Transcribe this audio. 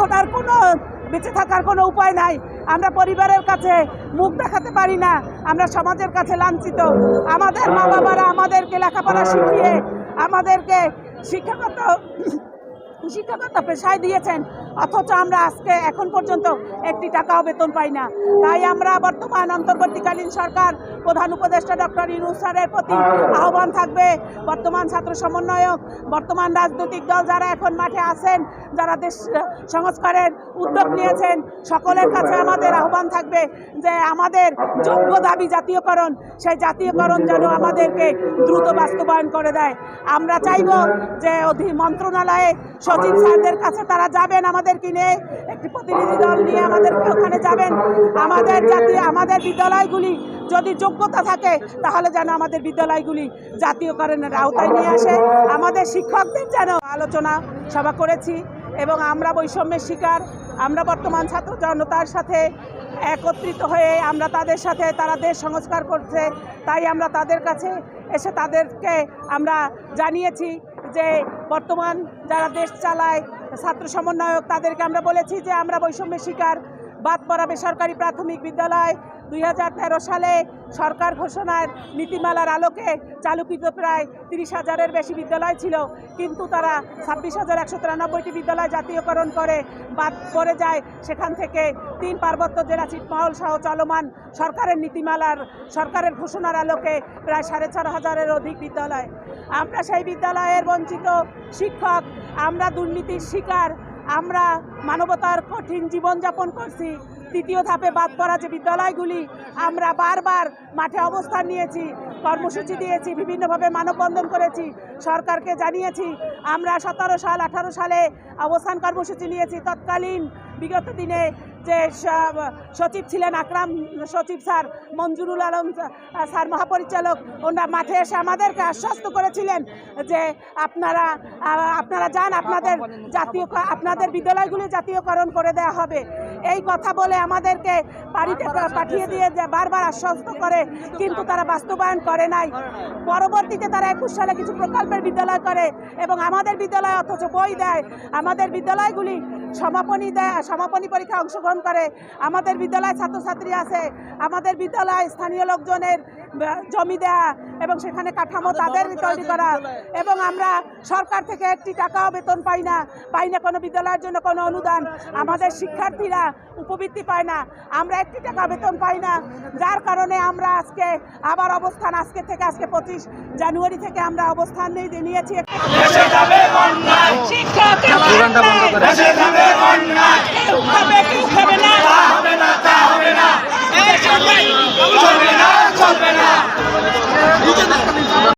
এখন আর কোনো বেঁচে থাকার কোনো উপায় নাই। আমরা পরিবারের কাছে মুখ দেখাতে পারি না। আমরা সমাজের কাছে লাঞ্ছিত। আমাদের মা বাবারা আমাদেরকে লেখাপড়া শিখিয়ে আমাদেরকে শিক্ষাগত শিক্ষাগত পেশায় দিয়েছেন, অথচ আমরা আজকে এখন পর্যন্ত একটি টাকাও বেতন পাই না। তাই আমরা বর্তমান অন্তর্বর্তীকালীন সরকার, প্রধান উপদেষ্টা ডক্টর ইউনুস স্যারের প্রতি আহ্বান থাকবে। বর্তমান ছাত্র সমন্বয়ক, বর্তমান রাজনৈতিক দল যারা এখন মাঠে আছেন, যারা দেশ সংস্কারের উদ্যোগ নিয়েছেন, সকলের কাছে আমাদের আহ্বান থাকবে যে আমাদের যোগ্য দাবি জাতীয়করণ, সেই জাতীয়করণ যেন আমাদেরকে দ্রুত বাস্তবায়ন করে দেয়। আমরা চাইব যে অধি মন্ত্রণালয়ে সচিব স্যারদের কাছে তারা যাবেন আমাদেরকে নিয়ে একটি প্রতিনিধি দল নিয়ে আমাদেরকে ওখানে যাবেন। আমাদের জাতীয় আমাদের বিদ্যালয়গুলি যদি যোগ্যতা থাকে, তাহলে যেন আমাদের বিদ্যালয়গুলি জাতীয়করণের আওতায় নিয়ে আসে। আমাদের শিক্ষকদের যেন আলোচনা সভা করেছি এবং আমরা বৈষম্যের শিকার, আমরা বর্তমান ছাত্র জনতার সাথে একত্রিত হয়ে আমরা তাদের সাথে, তারা দেশ সংস্কার করছে, তাই আমরা তাদের কাছে এসে তাদেরকে আমরা জানিয়েছি। যে বর্তমান যারা দেশ চালায় ছাত্র সমন্বয়ক তাদেরকে আমরা বলেছি যে আমরা বৈষম্যের শিকার। বাদ পড়া বেসরকারি প্রাথমিক বিদ্যালয় দুই হাজার তেরো সালে সরকার ঘোষণার নীতিমালার আলোকে চালুকৃত প্রায় তিরিশ হাজারের বেশি বিদ্যালয় ছিল। কিন্তু তারা ছাব্বিশ হাজার একশো তিরানব্বইটি বিদ্যালয় জাতীয়করণ করে বাদ পড়ে যায়। সেখান থেকে তিন পার্বত্য জেলা ছিটমহল সহ চলমান সরকারের নীতিমালার, সরকারের ঘোষণার আলোকে প্রায় সাড়ে চার হাজারের অধিক বিদ্যালয়। আমরা সেই বিদ্যালয়ের বঞ্চিত শিক্ষক, আমরা দুর্নীতির শিকার আমরা মানবতার কঠিন জীবনযাপন করছি। তৃতীয় ধাপে বাদ পড়া যে বিদ্যালয়গুলি, আমরা বারবার মাঠে অবস্থান নিয়েছি। কর্মসূচি দিয়েছি, বিভিন্নভাবে মানববন্ধন করেছি, সরকারকে জানিয়েছি, আমরা সতেরো সাল, আঠারো সালে অবস্থান কর্মসূচি নিয়েছি। তৎকালীন বিগত দিনে যে সচিব ছিলেন আকরাম, সচিব স্যার মঞ্জুরুল আলম স্যার মহাপরিচালক, ওনারা মাঠে এসে আমাদেরকে আশ্বস্ত করেছিলেন যে আপনারা আপনারা যান, আপনাদের জাতীয় আপনাদের বিদ্যালয়গুলি জাতীয়করণ করে দেওয়া হবে। এই কথা বলে আমাদেরকে বাড়িতে পাঠিয়ে দিয়ে যে বারবার আশ্বস্ত করে কিন্তু তারা বাস্তবায়ন করে নাই। পরবর্তীতে তারা একুশ সালে কিছু প্রকল্পের বিদ্যালয় করে এবং আমাদের বিদ্যালয় অথচ বই দেয়। আমাদের বিদ্যালয়গুলি সমাপনী দেয় সমাপনী পরীক্ষায় অংশগ্রহণ করে। আমাদের বিদ্যালয় ছাত্রছাত্রী আছে। আমাদের বিদ্যালয় স্থানীয় লোকজনের জমি দেয়া এবং সেখানে কাঠামো তাদের তৈরি করা এবং আমরা সরকার থেকে একটি টাকাও বেতন পাই না পাই না কোনো বিদ্যালয়ের জন্য কোনো অনুদান। আমাদের শিক্ষার্থীরা উপবৃত্তি পায় না আমরা একটি টাকা বেতন পাই না। যার কারণে আমরা আজকে আবার অবস্থান আজকে থেকে আজকে পঁচিশ জানুয়ারি থেকে আমরা অবস্থান নিয়ে- নিয়েছি।